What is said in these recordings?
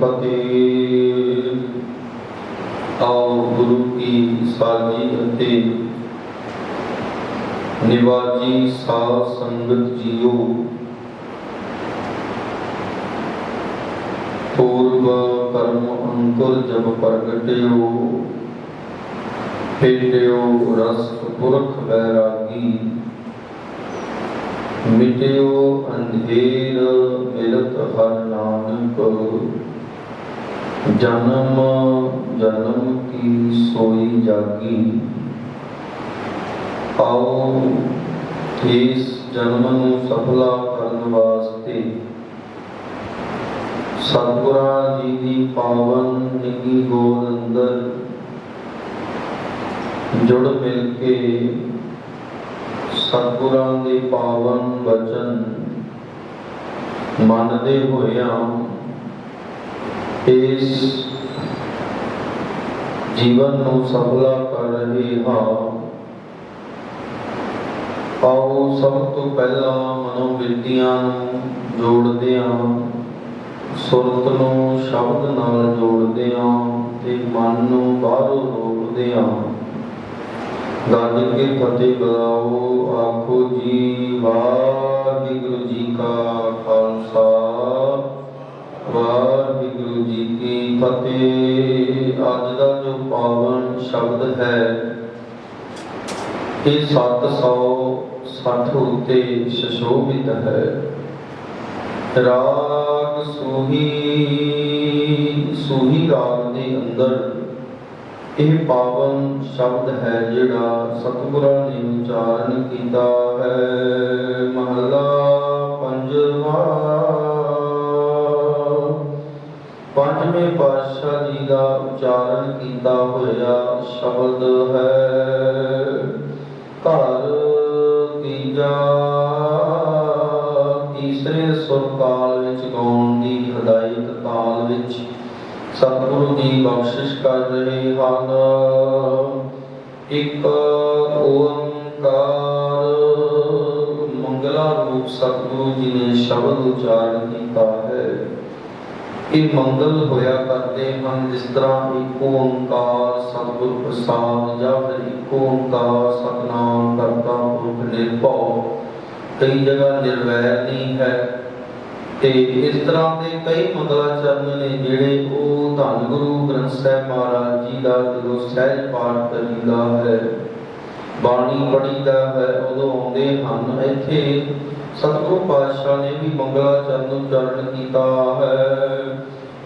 ਫਤਿਹ ਆਓ ਗੁਰੂ ਕੀ ਸਾਜੀ ਅਤੇ ਨਿਵਾਜੀ ਸਾਧ ਸੰਗਤ ਜੀਓ ਪੂਰਵ ਕਰਮ ਅੰਕੁਰ ਜਬ ਪ੍ਰਗਟਿਓ ਫੇਟਿਓ ਰਸ ਪੁਰਖ ਬੈਰਾਗੀ ਮਿਟਿਓ ਅੰਧੇਰ ਮਿਲਤ ਹਰ ਨਾਨਕ। ਜਨਮ ਜਨਮ ਕੀ ਸੋਈ ਜਾਗੀ। ਆਓ ਇਸ ਜਨਮ ਨੂੰ ਸਫਲਾ ਕਰਨ ਵਾਸਤੇ। ਸਤਿਗੁਰਾਂ ਜੀ ਦੀ ਪਾਵਨ ਨਿੱਗੀ ਗੋਦ ਅੰਦਰ ਜੁੜ ਮਿਲ ਕੇ ਸਤਿਗੁਰਾਂ ਦੇ ਪਾਵਨ ਵਚਨ ਮੰਨਦੇ ਹੋਇਆਂ ਇਸ ਜੀਵਨ ਨੂੰ ਸਫਲਾ ਕਰ ਰਹੇ ਹਾਂ। ਆਓ ਸਭ ਤੋਂ ਪਹਿਲਾਂ ਮਨੋਬਿਰਤੀਆਂ ਨੂੰ ਜੋੜਦੇ ਹਾਂ। ਸੁਰਤ ਨੂੰ ਸ਼ਬਦ ਨਾਲ ਜੋੜਦੇ ਹਾਂ ਤੇ ਮਨ ਨੂੰ ਬਾਹਰੋਂ ਰੋਕਦੇ ਹਾਂ। ਗੱਜ ਕੇ ਫਤਿਹ ਬੁਲਾਓ ਆਖੋ ਜੀ, ਵਾਹਿਗੁਰੂ ਜੀ ਕਾ ਖਾਲਸਾ। ਵਾਹਿਗੁਰੂ ਜੀ ਕੀ ਫਤਿਹ। ਅੱਜ ਦਾ ਜੋ ਪਾਵਨ ਸ਼ਬਦ ਹੈ, ਇਹ 760 ਉੱਤੇ ਸ਼ਸ਼ੋਭਿਤ ਹੈ। ਰਾਗ ਸੂਹੀ ਸੂਹੀ ਰਾਗ ਦੇ ਅੰਦਰ ਇਹ ਪਾਵਨ ਸ਼ਬਦ ਹੈ ਜਿਹੜਾ ਸਤਿਗੁਰਾਂ ਨੇ ਉਚਾਰਨ ਕੀਤਾ ਹੈ। ਮਹਲਾ ਪੰਜਵਾਂ। ਪੰਜਵੇਂ ਪਾਤਸ਼ਾਹ ਜੀ ਦਾ ਉਚਾਰਨ ਕੀਤਾ ਹੋਇਆ ਸ਼ਬਦ ਹੈ। ਘਰ ਤੀਜਾ, ਤੀਸਰੇ ਸੁਰ ਸਤਿਗੁਰੂ ਦੀ ਬਖਸ਼ਿਸ਼ ਕਰ ਰਹੇ ਹਨ। ਇੱਕ ਓੰਕਾਰ ਮੰਗਲਾ ਰੂਪ ਸਤਿਗੁਰੂ ਜੀ ਨੇ ਸ਼ਬਦ ਉਚਾਰਨ ਕੀਤਾ ਹੈ। ਇਹ ਮੰਗਲ ਹੋਇਆ ਕਰਦੇ ਹਨ, ਜਿਸ ਤਰ੍ਹਾਂ ਇੱਕ ਓੰਕਾਰ ਸਤਿਗੁਰ ਪ੍ਰਸਾਦ ਜਾਂ ਫਿਰ ਇੱਕ ਓੰਕਾਰ ਸਤਨਾਮ ਕਰਤਾ ਪੁਰਖ ਨਿਰਭਉ। ਕਈ ਜਗ੍ਹਾ ਨਿਰਵੈਰ ਨਹੀਂ ਹੈ ਤੇ ਇਸ ਤਰ੍ਹਾਂ ਦੇ ਕਈ ਮੰਗਲਾ ਚਰਨ ਨੇ ਜਿਹੜੇ ਉਹ ਧੰਨ ਗੁਰੂ ਗ੍ਰੰਥ ਸਾਹਿਬ ਮਹਾਰਾਜ ਜੀ ਦਾ ਜਦੋਂ ਸਹਿਜ ਪਾਠ ਕਰੀਦਾ ਹੈ, ਬਾਣੀ ਪੜੀਦਾ ਹੈ, ਉਦੋਂ ਆਉਂਦੇ ਹਨ। ਇੱਥੇ ਸਤਿਗੁਰੂ ਪਾਤਸ਼ਾਹ ਨੇ ਵੀ ਮੰਗਲਾ ਚਰਨ ਉਚਾਰਨ ਕੀਤਾ ਹੈ।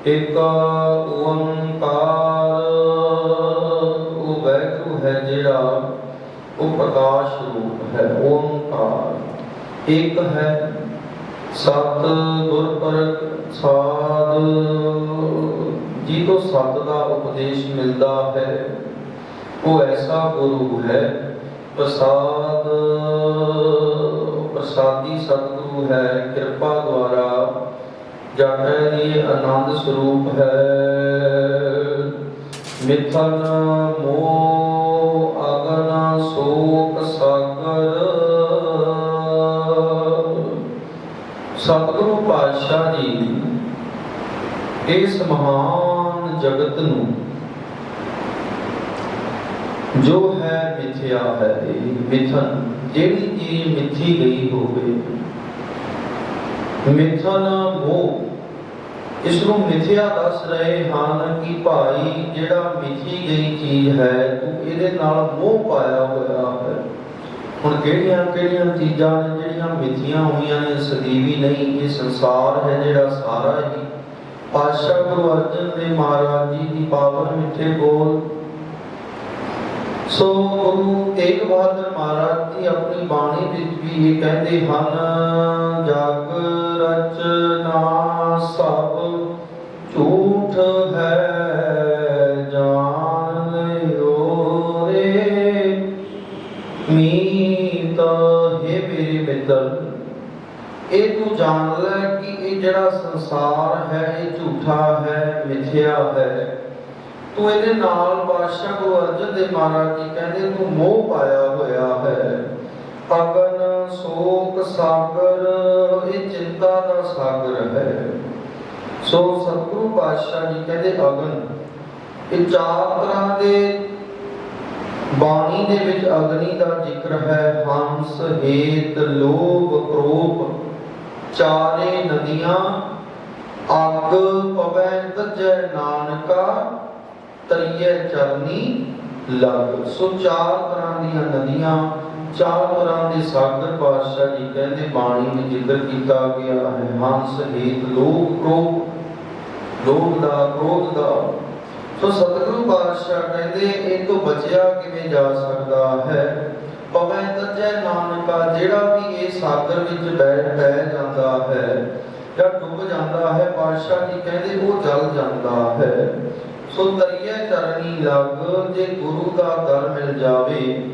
ਇੱਕ ਓੰਕਾਰ ਉਹ ਵੈਗੁਰੂ ਹੈ ਜਿਹੜਾ ਉਹ ਪ੍ਰਕਾਸ਼ ਰੂਪ ਹੈ, ਓੰਕਾਰ। ਇੱਕ ਹੈ ਸਤ ਗੁਰ ਪ੍ਰਸਾਦ ਜੀ ਤੋਂ ਸਤ ਦਾ ਉਪਦੇਸ਼ ਮਿਲਦਾ ਹੈ ਉਹ ਐਸਾ ਗੁਰੂ ਹੈ, ਪ੍ਰਸਾਦ, ਪ੍ਰਸਾਦੀ ਸਤਿਗੁਰੂ ਹੈ, ਕਿਰਪਾ ਦੁਆਰਾ ਜਾਣੈ ਦੀ ਆਨੰਦ ਸਰੂਪ ਹੈ। ਮਿਥਨ ਮੋਹ ਅਗਨ ਸੋਕ ਸਾਗਰ ਸਤਿਗੁਰੂ ਪਾਤਸ਼ਾਹ ਜੀ ਇਸ ਮਹਾਨ ਜਗਤ ਨੂੰ ਜੋ ਹੈ ਮਿਥਿਆ ਹੈ, ਮਿਥਨ, ਜਿਹੜੀ ਚੀਜ਼ ਮਿਥੀ ਗਈ ਹੋਵੇ, ਮਿਥਨ ਮੋਹ ਇਸ ਨੂੰ ਮਿਥਿਆ ਦੱਸ ਰਹੇ ਹਨ ਕਿ ਭਾਈ ਜਿਹੜਾ ਮਿਥੀ ਗਈ ਚੀਜ਼ ਹੈ, ਤੂੰ ਇਹਦੇ ਨਾਲ ਮੋਹ ਪਾਇਆ ਹੋਇਆ ਹੈ। ਹੁਣ ਕਿਹੜੀਆਂ ਕਿਹੜੀਆਂ ਚੀਜ਼ਾਂ ਨੇ, ਜਿਹੜੀਆਂ ਮਿਥੀਆਂ ਹੋਈਆਂ ਨੇ, ਸਦੀਵੀ ਨਹੀਂ, ਇਹ ਸੰਸਾਰ ਹੈ ਜਿਹੜਾ ਸਾਰਾ ਹੀ। ਪਾਤਸ਼ਾਹ ਗੁਰੂ ਅਰਜਨ ਦੇਵ ਮਹਾਰਾਜ ਜੀ ਦੀ ਪਾਵਨ ਮਿੱਠੇ ਬੋਲ। ਸੋ ਗੁਰੂ ਤੇਗ ਬਹਾਦਰ ਮਹਾਰਾਜ ਜੀ ਆਪਣੀ ਬਾਣੀ ਵਿੱਚ ਵੀ ਇਹ ਕਹਿੰਦੇ ਹਨ, ਜਗ ਰਚਨਾ ਸਭ ਝੂਠ ਹੈ ਮਿੱਤਰ ਇਹ ਤੂੰ ਜਾਣ ਲੈ ਕਿ ਇਹ ਜਿਹੜਾ ਸੰਸਾਰ ਹੈ, ਇਹ ਝੂਠਾ ਹੈ, ਮਿਥਿਆ ਹੈ। ਤੂੰ ਇਹਦੇ ਨਾਲ ਬਾਦਸ਼ਾਹ ਗੁਰੂ ਅਰਜਨ ਦੇਵ ਮਹਾਰਾਜ ਜੀ ਕਹਿੰਦੇ, ਤੂੰ ਮੋਹ ਪਾਇਆ ਹੋਇਆ ਹੈ। ਅਗਨ, ਸੋਕ, ਸਾਗਰ, ਇਹ ਚਿੰਤਾ ਦਾ ਸਾਗਰ ਹੈ। ਸੋ ਸਤਿਗੁਰੂ ਪਾਤਸ਼ਾਹ ਜੀ ਕਹਿੰਦੇ, ਅਗਨ, ਇਹ ਚਾਰ ਤਰ੍ਹਾਂ ਦੇ ਬਾਣੀ ਦੇ ਵਿੱਚ ਅਗਨੀ ਦਾ ਜ਼ਿਕਰ ਹੈ, ਹੰਸ ਹੇਤ ਲੋਭ ਕ੍ਰੋਧ ਚਾਰੇ ਨਦੀਆਂ, ਅੱਗ ਪਵੈ ਤਜੈ ਨਾਨਕਾ ਤਰੀਏ ਚਰਨੀ ਲੱਗ। ਸੋ ਚਾਰ ਤਰ੍ਹਾਂ ਦੀਆਂ ਨਦੀਆਂ, ਚਾਰ ਤਰ੍ਹਾਂ ਦੇ ਸਾਗਰ ਪਾਤਸ਼ਾਹ ਜੀ ਕਹਿੰਦੇ ਬਾਣੀ ਵਿੱਚ ਜ਼ਿਕਰ ਕੀਤਾ ਗਿਆ ਹੈ, ਹੰਸ ਹੇਤ ਲੋਭ ਕ੍ਰੋਧ ਲੋਭ ਦਾ, ਕ੍ਰੋਧ ਦਾ। ਸੋ ਸਤਿਗੁਰੂ ਪਾਤਸ਼ਾਹ ਕਹਿੰਦੇ, ਇਹ ਤੋਂ ਬਚਿਆ ਕਿਵੇਂ ਜਾ ਸਕਦਾ ਹੈ? ਪਵੈ ਤਜੈ ਨਾਨਕਾ, ਜਿਹੜਾ ਵੀ ਇਹ ਸਾਗਰ ਵਿੱਚ ਬੈਠ ਬਹਿ ਜਾਂਦਾ ਹੈ, ਜਾਂ ਡੁੱਬ ਜਾਂਦਾ ਹੈ, ਪਾਤਸ਼ਾਹ ਜੀ ਕਹਿੰਦੇ, ਉਹ ਜਲ ਜਾਂਦਾ ਹੈ। ਸੋ ਤਰੀਏ ਚਰਨੀ ਲੱਗ, ਜੇ ਗੁਰੂ ਦਾ ਦਰ ਮਿਲ ਜਾਵੇ,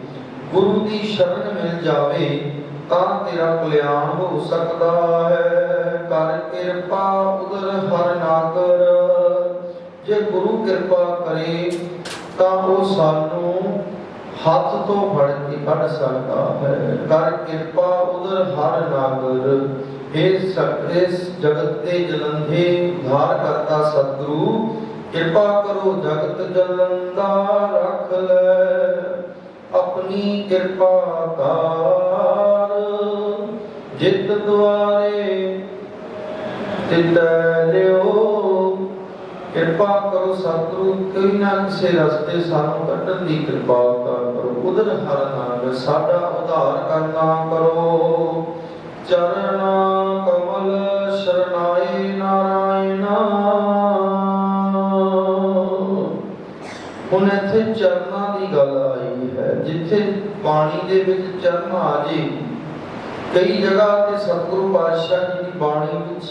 ਗੁਰੂ ਦੀ ਸ਼ਰਨ ਮਿਲ ਜਾਵੇ, ਤਾਂ ਤੇਰਾ ਕਲਿਆਣ ਹੋ ਸਕਦਾ ਹੈ। ਕਰ ਕਿਰਪਾ ਉਦਰ ਹਰ ਨਾਗਰ। ਜੇ ਗੁਰੂ ਕਿਰਪਾ ਕਰੇ ਤਾਂ ਉਹ ਸਾਨੂੰ ਹੱਥ ਤੋਂ ਫੜ ਕੇ ਕੱਢ ਸਕਦਾ ਹੈ। ਕਰ ਕਿਰਪਾ ਉਦਰ ਹਰ ਨਾਗਰ। ਇਸ ਇਸ ਜਗਤ ਤੇ ਜਲੰਧੇ ਉਧਾਰ ਕਰਤਾ ਸਤਿਗੁਰੂ, ਕਿਰਪਾ ਕਰੋ ਜਗਤ ਜਲੰਦਾ ਰੱਖ ਲੈ। ਆਪਣੀ ਕਿਰਪਾ ਕਰ। ਜਿਤ ਦੁਆਰੇ ਤਿਤ ਲਿਓ। ਕਿਰਪਾ ਕਰੋ ਸਤਿਗੁਰੂ, ਕੋਈ ਨਾ ਕਿਸੇ ਰਸਤੇ ਸਾਨੂੰ ਕੱਢਣ ਦੀ ਕਿਰਪਾ ਕਰੋ। ਉਧਰ ਹਰ ਨਾਮ ਸਾਡਾ ਉਧਾਰ ਕਰਨਾ ਕਰੋ। ਚਰਨ ਕਮਲ, ਸ਼ਰਨਾਈ ਨਾਰਾਇਣ। ਹੁਣ ਇੱਥੇ ਚਰਨਾਂ ਦੀ ਗੱਲ ਆਈ ਹੈ, ਜਿੱਥੇ ਬਾਣੀ ਦੇ ਵਿੱਚ ਚਰਨ ਆ ਜੇ। ਕਈ ਜਗ੍ਹਾ ਤੇ ਸਤਿਗੁਰੂ ਪਾਤਸ਼ਾਹ ਜੀ ਦੀ ਬਾਣੀ ਵਿੱਚ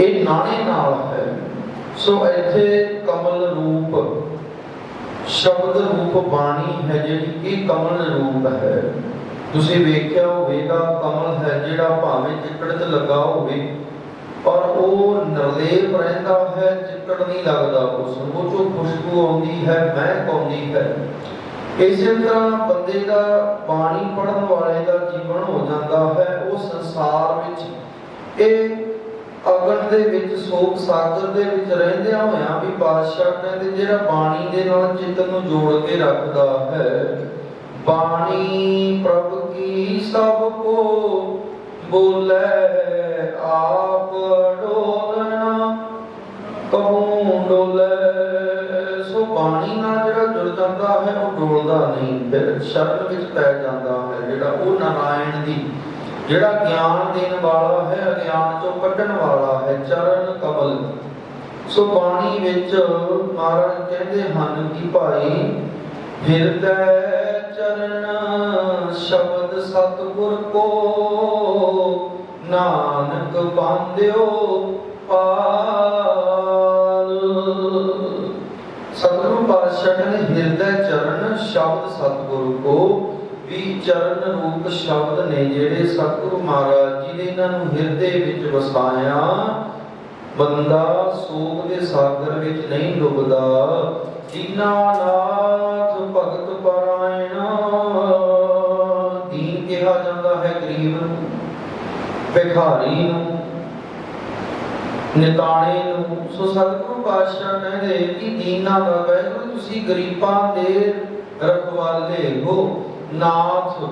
ਇਹ ਨਾਣੇ ਨਾਲ ਹੈ। ਸੋ ਇੱਥੇ ਕਮਲ ਰੂਪ, ਸ਼ਬਦ ਰੂਪ ਬਾਣੀ ਹੈ ਜਿਹੜੀ ਇਹ ਕਮਲ ਰੂਪ ਹੈ। ਤੁਸੀਂ ਵੇਖਿਆ ਹੋਵੇਗਾ, ਕਮਲ ਹੈ ਜਿਹੜਾ ਭਾਵੇਂ ਚਿੱਕੜ ਤੇ ਲੱਗਾ ਹੋਵੇ, ਪਰ ਉਹ ਨਿਰਲੇਪ ਰਹਿੰਦਾ ਹੈ, ਚਿੱਕੜ ਨਹੀਂ ਲੱਗਦਾ ਉਸ ਨੂੰ। ਉਹ ਖੁਸ਼ਬੂ ਆਉਂਦੀ ਹੈ, ਮਹਿਕ ਆਉਂਦੀ ਹੈ। ਇਸੇ ਤਰ੍ਹਾਂ ਬੰਦੇ ਦਾ ਬਾਣੀ ਪੜਨ ਵਾਲੇ ਦਾ ਜੀਵਨ ਹੋ ਜਾਂਦਾ ਹੈ, ਉਹ ਸੰਸਾਰ ਵਿੱਚ ਇਹ ਅਗਨ ਦੇ ਵਿੱਚ, ਸੋਗ ਸਾਗਰ ਦੇ ਵਿੱਚ ਰਹਿੰਦਿਆਂ ਹੋਇਆਂ ਵੀ ਬਾਦਸ਼ਾਹ ਕਹਿੰਦੇ, ਜਿਹੜਾ ਬਾਣੀ ਦੇ ਨਾਲ ਚਿੱਤ ਨੂੰ ਜੋੜ ਕੇ ਰੱਖਦਾ ਹੈ, ਬਾਣੀ ਪ੍ਰਭ ਕੀ ਸਭ ਕੋ ਬੋਲੇ? ਆਪ ਡੋਲਣਾ ਕਹੂੰ ਡੋਲੇ? ਸੋ ਬਾਣੀ ਨਾਲ ਜਿਹੜਾ ਜੁੜ ਜਾਂਦਾ ਹੈ, ਉਹ ਡੋਲਦਾ ਨਹੀਂ। ਫਿਰ ਸ਼ਰਨ ਵਿੱਚ ਪੈ ਜਾਂਦਾ ਹੈ, ਜਿਹੜਾ ਉਹ ਨਾਰਾਇਣ ਦੀ ਜਿਹੜਾ ਗਿਆਨ ਦੇਣ ਵਾਲਾ ਹੈ, ਅਗਿਆਨ ਚੋਂ ਕੱਢਣ ਵਾਲਾ ਹੈ, ਚਰਨ ਕਮਲ। ਸੋ ਬਾਣੀ ਵਿੱਚ ਮਹਾਰਾਜ ਕਹਿੰਦੇ ਹਨ ਕਿ ਭਾਈ, ਹਿਰਦੈ ਚਰਨ ਸ਼ਬਦ ਸਤਿਗੁਰ ਕੋ, ਨਾਨਕ ਬਾਂਧਿਓ ਪਾਲ। ਸਤਿਗੁਰੂ ਪਾਤਸ਼ਾਹ ਕਹਿੰਦੇ, ਹਿਰਦੈ ਚਰਨ ਸ਼ਬਦ ਸਤਿਗੁਰ ਕੋ ਵੀ ਚਰਨ ਰੂਪ ਸ਼ਬਦ ਨੇ ਜਿਹੜੇ ਸਤਿਗੁਰੂ ਮਹਾਰਾਜ ਜੀ ਨੇ ਇਹਨਾਂ ਨੂੰ ਹਿਰਦੇ ਵਿੱਚ ਵਸਾਇਆ। ਬੰਦਾ ਸੋਗ ਦੇ ਸਾਗਰ ਵਿੱਚ ਨਹੀਂ ਡੁੱਬਦਾ। ਦੀਨਾਨਾਥ ਭਗਤ ਪਰਾਇਣ, ਦੀਨ ਕਿਹਾ ਜਾਂਦਾ ਹੈ ਗਰੀਬ ਨੂੰ, ਭਿਖਾਰੀ ਨੂੰ, ਨਿਤਾਣੇ ਨੂੰ। ਸੋ ਸਤਿਗੁਰੂ ਪਾਤਸ਼ਾਹ ਕਹਿੰਦੇ ਕਿ ਦੀਨਾ ਦਾ ਵੈਗੁਰੂ ਤੁਸੀਂ ਗਰੀਬਾਂ ਦੇ ਰਖਵਾਲੇ ਹੋ। ਨਾਥ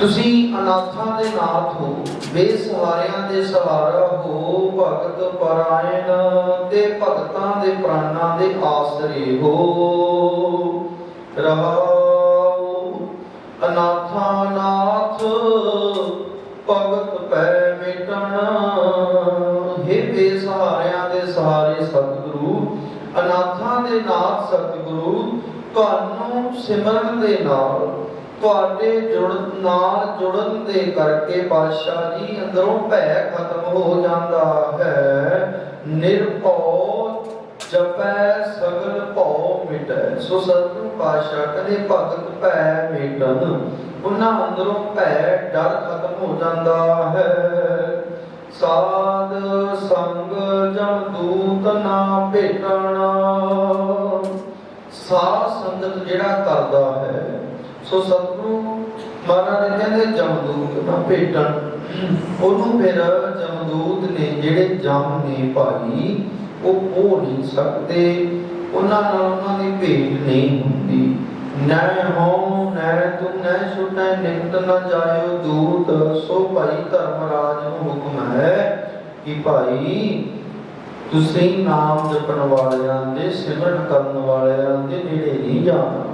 ਤੁਸੀਂ ਅਨਾਥਾਂ ਦੇ ਨਾਥ ਹੋ ਬੇਸਹਾਰਿਆਂ ਦੇ ਸਹਾਰਾ ਹੋ, ਭਗਤ ਪਰਾਇਣ ਤੇ ਭਗਤਾਂ ਦੇ ਪ੍ਰਾਨਾਂ ਦੇ ਆਸਰੇ ਹੋ। ਰਹਾਉ ਅਨਾਥਾਂ ਨਾਥ, ਭਗਤ ਪੈ ਮਿਟਣ। ਹੈ ਬੇਸਹਾਰਿਆਂ ਦੇ ਸਹਾਰੇ ਸਤਿਗੁਰੂ, ਅਨਾਥਾਂ ਦੇ ਨਾਥ ਸਤਿਗੁਰੂ ਤੁਹਾਨੂੰ ਸਿਮਰਨ ਦੇ ਨਾਲ, ਤੁਹਾਡੇ ਜੁੜਨ ਨਾਲ ਜੁੜਨ ਦੇ ਕਰਕੇ ਪਾਤਸ਼ਾਹ ਜੀ ਅੰਦਰੋਂ ਭੈ ਖਤਮ ਹੋ ਜਾਂਦਾ ਹੈ। ਨਿਰਭਉ ਜਪੈ ਸਗਲ ਭਉ ਮਿਟੈ। ਸੋ ਸਤਿਗੁਰੂ ਪਾਤਸ਼ਾਹ ਕਹਿੰਦੇ ਭਗਤ ਭੈ ਮਿਟਨ, ਉਹਨਾਂ ਅੰਦਰੋਂ ਭੈ ਡਰ ਖਤਮ ਹੋ ਜਾਂਦਾ ਹੈ। ਸਾਧ ਸੰਗ ਜਮ ਦੂਤ ਨਾ ਭੇਟਣਾ। ਸਾਧ ਸੰਗਤ ਜਿਹੜਾ ਕਰਦਾ ਹੈ, ਸੋ ਸਤਿਗੁਰੂ ਮਹਾਰਾਜ ਕਹਿੰਦੇ, ਜਮਦੂਤ ਨਾ ਭੇਟਣ। ਉਹਨੂੰ ਫਿਰ ਜਮਦੂਤ ਨੇ ਜਿਹੜੇ ਜਮ ਨੇ ਭਾਈ ਉਹ ਹੋ ਨਹੀਂ ਸਕਦੇ। ਉਹਨਾਂ ਨਾਲ ਉਹਨਾਂ ਦੀ ਭੇਟ ਨਹੀਂ ਹੁੰਦੀ। ਨੈ ਹੋ ਨੈ ਤੁਮ ਨੈ ਛੁਟੈ, ਨਿਕਟ ਨ ਜਾਇਓ ਦੂਤ। ਸੋ ਭਾਈ ਧਰਮਰਾਜ ਨੂੰ ਹੁਕਮ ਹੈ ਕਿ ਭਾਈ ਤੁਸੀਂ ਨਾਮ ਜਪਣ ਵਾਲਿਆਂ ਦੇ, ਸਿਮਰਨ ਕਰਨ ਵਾਲਿਆਂ ਦੇ ਨੇੜੇ ਨਹੀਂ ਜਾਣਾ।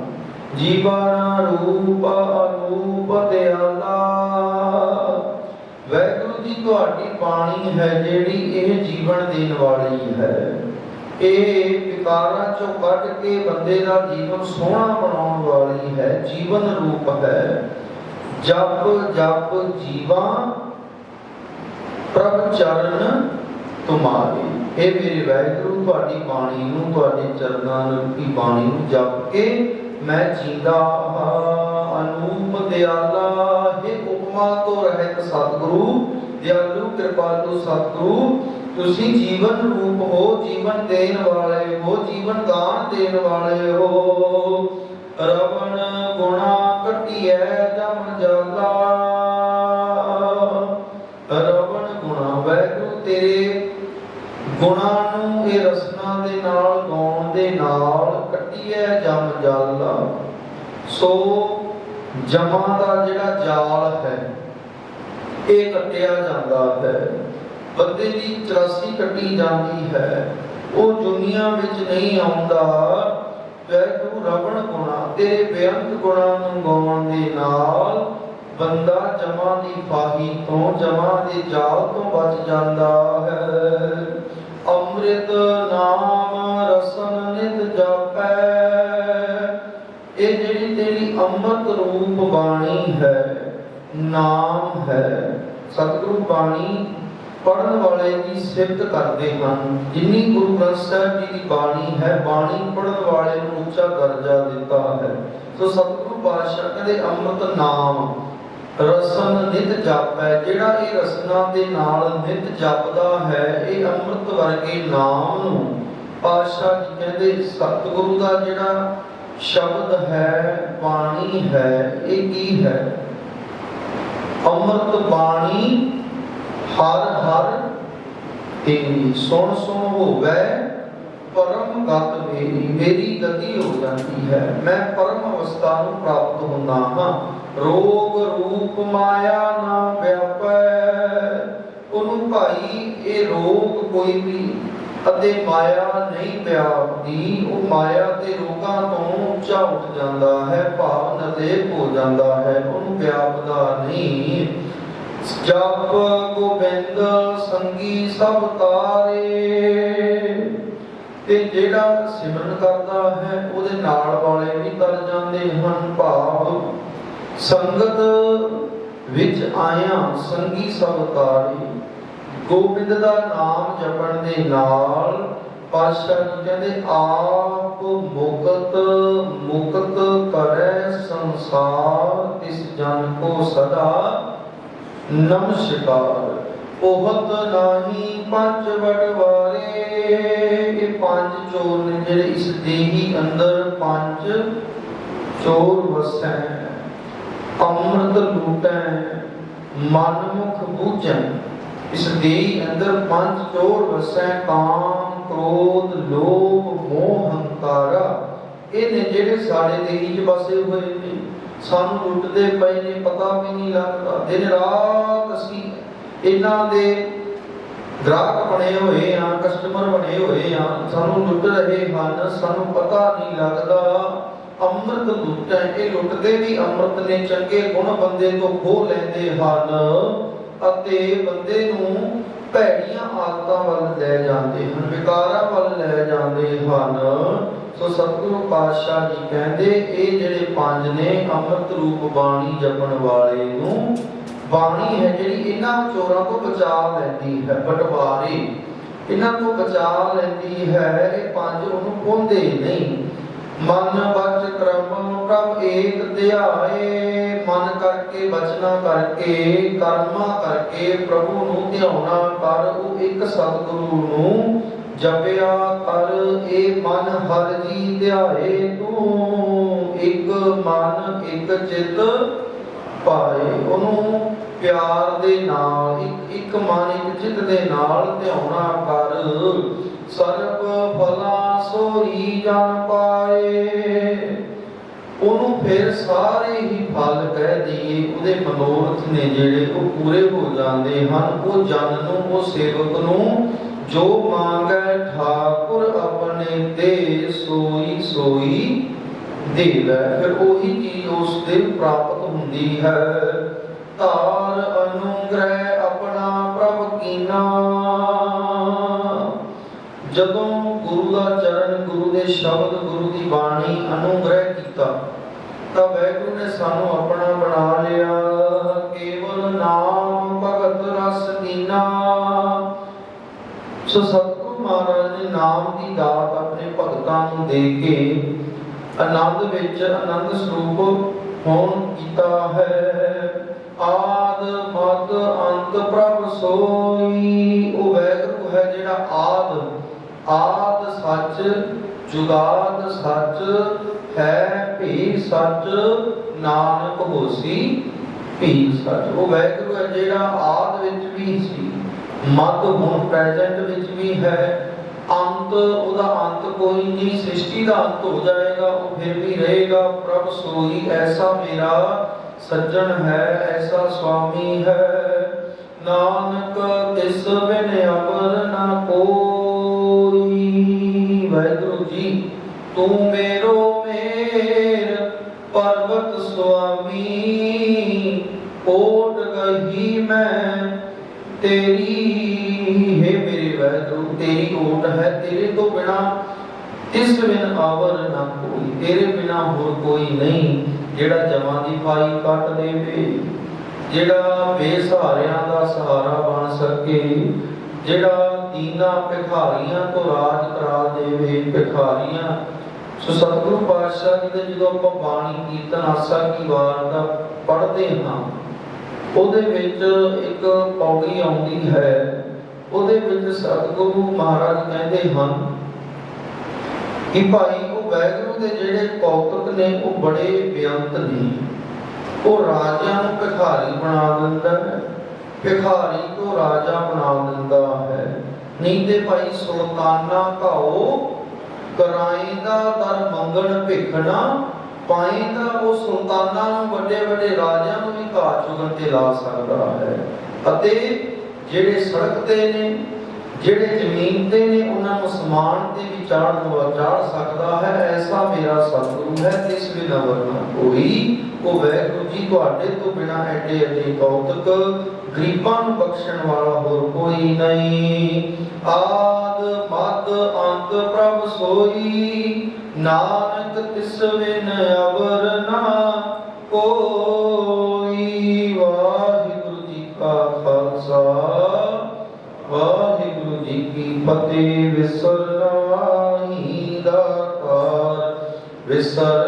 ਜੀਵਨ ਰੂਪ ਅਨੂਪ ਦਿਆਲਾ। ਵੈਗੁਰੂ ਦੀ ਤੁਹਾਡੀ ਬਾਣੀ ਹੈ ਜਿਹੜੀ ਇਹ ਜੀਵਨ ਦੇਣ ਵਾਲੀ ਹੈ। ਇਹ ਵਿਕਾਰਾਂ ਚੋਂ ਕੱਢ ਕੇ ਬੰਦੇ ਦਾ ਜੀਵਨ ਸੋਹਣਾ ਬਣਾਉਣ ਵਾਲੀ ਹੈ, ਜੀਵਨ ਰੂਪ ਹੈ। ਜਪ ਜਪ ਜੀਵਾ, ਪ੍ਰਭ ਚਰਨ ਤੁਮਾਰੇ। ਇਹ ਮੇਰੇ ਵੈਗੁਰੂ ਤੁਹਾਡੀ ਬਾਣੀ ਨੂੰ, ਤੁਹਾਡੇ ਚਰਨਾਂ ਰੂਪੀ ਬਾਣੀ ਨੂੰ ਜਪ ਕੇ ਮੈਂ ਜੀਂਦਾ ਹਾਂ। ਅਨੂਪ ਦਿਆਲਾ, ਹੈ ਉਪਮਾ ਤੋਂ ਰਹਿਤ ਸਤਿਗੁਰੂ, ਦਿਆਲੂ ਕਿਰਪਾਲੂ ਸਤਿਗੁਰੂ, ਤੁਸੀਂ ਜੀਵਨ ਰੂਪ ਹੋ, ਜੀਵਨ ਦੇਣ ਵਾਲੇ ਹੋ, ਜੀਵਨ ਦਾਨ ਦੇਣ ਵਾਲੇ ਹੋ। ਰਵਣ ਗੁਣਾ ਕਟਿਐ ਜਮ ਜਾਲਾ। ਗੁਣਾ ਨੂੰ, ਇਹ ਰਸਨਾ ਦੇ ਨਾਲ, ਗਾਉਣ ਦੇ ਨਾਲ ਕੱਟੀਐ ਜਮ ਜਲ। ਸੋ ਜਮਾਂ ਦਾ ਜਿਹੜਾ ਜਾਲ ਹੈ, ਇਹ ਕੱਟਿਆ ਜਾਂਦਾ ਹੈ। ਬੰਦੇ ਦੀ 84 ਕੱਟੀ ਜਾਂਦੀ ਹੈ। ਉਹ ਦੁਨੀਆ ਵਿੱਚ ਨਹੀਂ ਆਉਂਦਾ। ਵੈਗੁਰੂ ਰਵਣ ਗੁਣਾ, ਤੇਰੇ ਬੇਅੰਤ ਗੁਣਾ ਨੂੰ ਗਾਉਣ ਦੇ ਨਾਲ ਬੰਦਾ ਜਮਾਂ ਦੀ ਫਾਹੀ ਤੋਂ, ਜਮਾਂ ਦੇ ਜਾਲ ਤੋਂ ਬਚ ਜਾਂਦਾ ਹੈ। ਅੰਮ੍ਰਿਤ ਨਾਮ ਰਸਨ ਨਿਤ ਜਪੈ। ਇਹ ਜਿਹੜੀ ਤੇਰੀ ਅੰਮ੍ਰਿਤ ਰੂਪ ਬਾਣੀ ਹੈ, ਨਾਮ ਹੈ, ਸਤਿਗੁਰੂ ਬਾਣੀ ਪੜਨ ਵਾਲੇ ਦੀ ਸਿਫਤ ਕਰਦੇ ਹਨ। ਜਿੰਨੀ ਗੁਰੂ ਗ੍ਰੰਥ ਸਾਹਿਬ ਜੀ ਦੀ ਬਾਣੀ ਹੈ, ਬਾਣੀ ਪੜਨ ਵਾਲੇ ਨੂੰ ਉੱਚਾ ਦਰਜਾ ਦਿੱਤਾ ਹੈ। ਸੋ ਸਤਿਗੁਰੂ ਪਾਤਸ਼ਾਹ ਕਹਿੰਦੇ ਅੰਮ੍ਰਿਤ ਨਾਮ। ਰਸਨ ਨਿਤ ਜਪੈ, ਜਿਹੜਾ ਇਹ ਰਸਨਾ ਦੇ ਨਾਲ ਨਿਤ ਜਪਦਾ ਹੈ, ਇਹ ਅੰਮ੍ਰਿਤ ਵਰਗੇ ਨਾਮ ਨੂੰ ਪਾਤਸ਼ਾਹ ਜੀ ਕਹਿੰਦੇ, ਸਤਿਗੁਰੂ ਦਾ ਜਿਹੜਾ ਸ਼ਬਦ ਹੈ, ਬਾਣੀ ਹੈ, ਇਹ ਕੀ ਹੈ? ਅੰਮ੍ਰਿਤ ਬਾਣੀ ਹਰ ਹਰ ਤੇਰੀ ਸੁਣ ਸੁਣ ਹੋਵੇ, ਪਰਮ ਗਤ ਮੇਰੀ ਮੇਰੀ ਗਤੀ ਹੋ ਜਾਂਦੀ ਹੈ। ਮੈਂ ਪਰਮ ਅਵਸਥਾ ਨੂੰ ਪ੍ਰਾਪਤ ਹੁੰਦਾ ਹਾਂ। ਰੋਗ ਰੂਪ ਮਾਇਆ ਨਾ ਵਿਆਪੈ। ਉਹਨੂੰ ਭਾਈ, ਇਹ ਰੋਗ ਕੋਈ ਵੀ ਅਤੇ ਮਾਇਆ ਨਹੀਂ ਵਿਆਪਦੀ ਉਹ ਮਾਇਆ ਤੇ ਰੋਗਾਂ ਤੋਂ ਉੱਚਾ ਉੱਠ ਜਾਂਦਾ ਹੈ, ਭਾਵ ਨਦੇਕ ਹੋ ਜਾਂਦਾ ਹੈ। ਉਹਨੂੰ ਵਿਆਪਦਾ ਨਹੀਂ। ਜਪ ਗੋਬਿੰਦ ਸੰਗੀ ਸਭ ਤਾਰੇ। ਤੇ ਜਿਹੜਾ ਸਿਮਰਨ ਕਰਦਾ ਹੈ, ਉਹਦੇ ਨਾਲ ਵਾਲੇ ਵੀ ਤਰ ਜਾਂਦੇ ਹਨ ਭਾਵ। ਸੰਗਤ ਵਿੱਚ ਆਇਆ ਸੰਗੀ ਸਭ ਗੋਬਿੰਦ ਦਾ ਨਾਮ ਜਪਣ ਦੇ ਨਾਲ ਪਾਤਸ਼ਾਹ ਜੀ ਕਹਿੰਦੇ, ਆਪ ਮੁਕਤ ਮੁਕਤ ਕਰੈ ਸੰਸਾਰ, ਤਿਸ ਜਨ ਕੋ ਸਦਾ ਨਮਸਕਾਰ। ਉਹਤ ਨਾਹੀ ਪੰਜ ਵਡਵਾਰੇ ਇਹ ਪੰਜ ਚੋਰ ਨੇ ਜਿਹੜੇ ਇਸ ਦੇਹੀ ਅੰਦਰ ਪੰਜ ਚੋਰ ਵਸੈ। ਅੰਮ੍ਰਿਤ ਲੂਟੈ ਮਨ ਬੂਝੈ, ਇਸ ਦੇਹੀ ਅੰਦਰ ਪੰਜ ਚੋਰ ਵਸੈ, ਕਾਮ, ਕ੍ਰੋਧ, ਲੋਭ, ਮੋਹ, ਹੰਕਾਰਾ। ਇਹ ਜਿਹੜੇ ਸਾਡੇ ਦੇਹੀ 'ਚ ਵਸੇ ਹੋਏ ਨੇ, ਸਾਨੂੰ ਲੁੱਟਦੇ ਪਏ ਨੇ, ਪਤਾ ਵੀ ਨਹੀਂ ਲੱਗਦਾ। ਦਿਨ ਰਾਤ ਅਸੀਂ ਇਹਨਾਂ ਦੇ ਗ੍ਰਾਹਕ ਬਣੇ ਹੋਏ ਆ ਕਸਟਮਰ ਬਣੇ ਹੋਏ ਆ ਸਾਨੂੰ ਲੁੱਟ ਰਹੇ ਹਨ, ਸਾਨੂੰ ਪਤਾ ਨਹੀਂ ਲੱਗਦਾ। ਅੰਮ੍ਰਿਤ ਲੁੱਟਾਂ, ਇਹ ਲੁੱਟਦੇ ਵੀ ਅੰਮ੍ਰਿਤ ਨੇ ਚੰਗੇ ਗੁਣ ਬੰਦੇ ਤੋਂ ਖੋਹ ਲੈਂਦੇ ਹਨ ਅਤੇ ਬੰਦੇ ਨੂੰ ਭੈੜੀਆਂ ਆਦਤਾਂ ਵੱਲ ਲੈ ਜਾਂਦੇ ਹਨ, ਵਿਕਾਰਾਂ ਵੱਲ ਲੈ ਜਾਂਦੇ ਹਨ। ਸੋ ਸਤਿਗੁਰੂ ਪਾਤਸ਼ਾਹ ਜੀ ਕਹਿੰਦੇ, ਇਹ ਜਿਹੜੇ ਪੰਜ ਨੇ ਅੰਮ੍ਰਿਤ ਰੂਪ ਬਾਣੀ ਜਪਣ ਵਾਲੇ ਨੂੰ, ਬਾਣੀ ਹੈ ਜਿਹੜੀ ਇਹਨਾਂ ਚੋਰਾਂ ਤੋਂ ਬਚਾ ਲੈਂਦੀ ਹੈ, ਬਟਵਾਰੇ। ਇਹਨਾਂ ਤੋਂ ਬਚਾ ਲੈਂਦੀ ਹੈ, ਇਹ ਪੰਜ ਉਹਨੂੰ ਪੁੰਦੇ ਨਹੀਂ। ਮਨ ਬਚ ਕਰਮ ਪ੍ਰਭ ਏਕ ਧਿਆਏ, ਮਨ ਕਰਕੇ ਬਚਨਾ ਕਰਕੇ, ਕਰਮਾ ਕਰਕੇ ਪ੍ਰਭੂ ਨੂੰ ਧਿਆਉਣਾ ਕਰ, ਉਹ ਇੱਕ ਸਤਿਗੁਰੂ ਨੂੰ ਜਪਿਆ ਕਰ, ਇਹ ਮਨ ਹਰ ਜੀ ਧਿਆਏ, ਤੂੰ ਇੱਕ ਮਨ, ਇੱਕ ਚਿਤ ਪਾਏ, ਉਹਨੂੰ ਪਿਆਰ ਦੇ ਨਾਲ ਇੱਕ ਮਨ, ਇੱਕ ਚਿੱਤ ਦੇ ਨਾਲ ਧਿਆਉਣਾ ਕਰ। ਸਰਬ ਭਲਾ ਸੋਈ ਜਨ ਪਾਏ। ਉਹਨੂੰ ਫਿਰ ਸਾਰੇ ਹੀ ਫਲ ਕਹਿ ਦਈਏ। ਉਹਦੇ ਮਨੋਰਥ ਨੇ ਜਿਹੜੇ ਉਹ ਪੂਰੇ ਹੋ ਜਾਂਦੇ ਹਨ। ਉਹ ਜਨ ਨੂੰ, ਉਹ ਸੇਵਕ ਨੂੰ ਜੋ ਮੰਗੈ ਠਾਕੁਰ ਆਪਣੇ ਦੇ ਸੋਈ ਸੋਈ ਦੇ ਫਿਰ ਉਹੀ ਚੀਜ਼ ਉਸ ਦੇ ਪ੍ਰਾਪਤ ਹੁੰਦੀ ਹੈ। ਧਾਰ ਅਨੁਗ੍ਰਹਿ ਆਪਣਾ ਪ੍ਰਭ ਕੀਨਾ। ਜਦੋਂ ਗੁਰੂ ਦਾ ਚਰਨ, ਗੁਰੂ ਦੇ ਸ਼ਬਦ, ਗੁਰੂ ਦੀ ਬਾਣੀ ਅਨੁਗ੍ਰਹਿ ਕੀਤਾ, ਤਾਂ ਵੈਗੁਰੂ ਨੇ ਸਾਨੂੰ ਆਪਣਾ ਬਣਾ ਲਿਆ। ਕੇਵਲ ਨਾਮ ਭਗਤ ਰਸ ਦੀਨਾ ਸੋ ਸਤਿਗੁਰੂ ਮਹਾਰਾਜ ਨੇ ਨਾਮ ਦੀ ਦਾਤ ਆਪਣੇ ਭਗਤਾਂ ਨੂੰ ਦੇ ਕੇ ਆਨੰਦ ਵਿੱਚ ਆਨੰਦ ਸਰੂਪ ਹੋਣ ਕੀਤਾ ਹੈ। ਆਦ, ਮਦ, ਅੰਤ ਪ੍ਰਭ ਸੋਈ। ਉਹ ਵੈਗੁਰੂ ਹੈ ਜਿਹੜਾ ਆਦ ਆਦ ਸੱਚ, ਜੁਗਾਦ ਸੱਚ, ਹੈ ਭੀ ਸੱਚ, ਨਾਨਕ ਹੋਸੀ ਭੀ ਸੱਚ। ਉਹ ਵੈਗੁਰੂ ਹੈ ਜਿਹੜਾ ਆਦ ਵਿੱਚ ਵੀ ਸੀ ਮਦ ਹੁਣ ਪ੍ਰੈਜ਼ੈਂਟ ਵਿੱਚ ਵੀ ਹੈ। ਅੰਤ, ਉਹਦਾ ਅੰਤ ਕੋਈ ਨਹੀਂ, ਸ੍ਰਿਸ਼ਟੀ ਦਾ ਅੰਤ ਹੋ ਜਾਏਗਾ, ਉਹ ਫਿਰ ਵੀ ਰਹੇਗਾ। ਪ੍ਰਭ ਸੋਈ, ਐਸਾ ਮੇਰਾ ਸੱਜਣ ਹੈ, ਐਸਾ ਸੁਆਮੀ ਹੈ। ਨਾਨਕ ਇਸ ਬਿਨ ਅਮਰ ਨਾ ਕੋਈ ਵਾਹਿਗੁਰੂ ਜੀ, ਤੂੰ ਮੇਰੋ ਮੇਰ, ਪਰਬਤ ਸੁਆਮੀ ਓਟ ਗਈ ਮੈਂ। ਤੇਰੀ ਹੈ ਮੇਰੇ ਵਾਹਿਗੁਰੂ, ਤੇਰੀ ਓਟ ਹੈ ਤੇਰੇ ਤੋਂ ਬਿਨਾ ਇਸ ਬਿਨ ਆਵਰ ਨਾ ਕੋਈ, ਤੇਰੇ ਬਿਨਾ ਹੋਰ ਕੋਈ ਨਹੀਂ, ਜਿਹੜਾ ਜਮਾਂ ਦੀ ਪਾਈ ਕੱਟ ਦੇਵੇ, ਜਿਹੜਾ ਬੇਸਹਾਰਿਆਂ ਦਾ ਸਹਾਰਾ ਬਣ ਸਕੇ, ਜਿਹੜਾ ਦੀਨਾ ਭਿਖਾਰੀਆਂ ਤੋਂ ਰਾਜ ਕਰਾ ਦੇਵੇ ਭਿਖਾਰੀਆਂ। ਸੋ ਸਤਿਗੁਰੂ ਪਾਤਸ਼ਾਹ ਜੀ ਦੇ ਜਦੋਂ ਆਪਾਂ ਬਾਣੀ ਕੀਰਤਨ ਆਸਾ ਕੀ ਵਾਰ ਦਾ ਪੜ੍ਹਦੇ ਹਾਂ, ਉਹਦੇ ਵਿੱਚ ਇੱਕ ਪੌੜੀ ਆਉਂਦੀ ਹੈ। ਉਹਦੇ ਵਿੱਚ ਸਤਿਗੁਰੂ ਮਹਾਰਾਜ ਕਹਿੰਦੇ ਹਨ ਕਿ ਭਾਈ, ਉਹ ਵੈਗੁਰੂ ਦੇ ਜਿਹੜੇ ਕੌਤਕ ਨੇ, ਉਹ ਬੜੇ ਬੇਅੰਤ ਨੇ। ਉਹ ਰਾਜਿਆਂ ਨੂੰ ਭਿਖਾਰੀ ਬਣਾ ਦਿੰਦਾ ਹੈ। ਭਿਖਾਰੀ ਤੋਂ ਰਾਜਾ ਬਣਾ ਨਹੀਂ ਤੇ ਭਾਈ ਸੁਲਤਾਨਾ ਘਾਓ ਕਰਾਈਦਾ ਦਰ ਮੰਗਣ ਭਿਖਣਾ ਪਾਈਦਾ ਉਹ ਸੁਲਤਾਨਾਂ ਨੂੰ ਵੱਡੇ ਵੱਡੇ ਰਾਜਿਆਂ ਨੂੰ ਵੀ ਘਾਹ ਚੁਗਣ ਤੇ ਲਾ ਸਕਦਾ ਹੈ। ਅਤੇ ਜਿਹੜੇ ਸੜਕ ਤੇ ਨੇ, ਜਿਹੜੇ ਜ਼ਮੀਨ ਤੇ ਨੇ, ਉਹਨਾਂ ਨੂੰ ਸਮਾਨ ਤੇ ਵੀ ਚਾੜ ਦਵਾ ਚਾੜ ਸਕਦਾ ਹੈ, ਐਸਾ ਮੇਰਾ ਸਤਿਗੁਰੂ ਹੈ ਇਸ ਬਿਨਾ ਵਰਨਾ ਕੋਈ ਉਹ ਵੈਗੁਰੂ ਜੀ ਤੁਹਾਡੇ ਤੋਂ ਬਿਨਾ ਐਡੇ ਐਡੇ ਕੌਤਕ ਗਰੀਬਾਂ ਨੂੰ ਬਖਸ਼ਣ ਵਾਲਾ ਹੋਰ ਕੋਈ ਨਹੀਂ। ਆਦ ਮਦ ਅੰਤ ਪ੍ਰਭ ਸੋਈ, ਨਾਨਕ ਤਿਸ ਬਿਨ ਅਵਰ ਨਾ ਕੋਈ। ਵਾਹਿਗੁਰੂ ਜੀ ਕਾ ਖਾਲਸਾ, ਵਾਹਿਗੁਰੂ ਜੀ ਕੀ ਫਤਿਹ। ਵਿਸਰਨਾਹੀ ਦਾ ਕਾਰ ਵਿਸਰਨਾਹੀ ਦਾ ਕਾਰ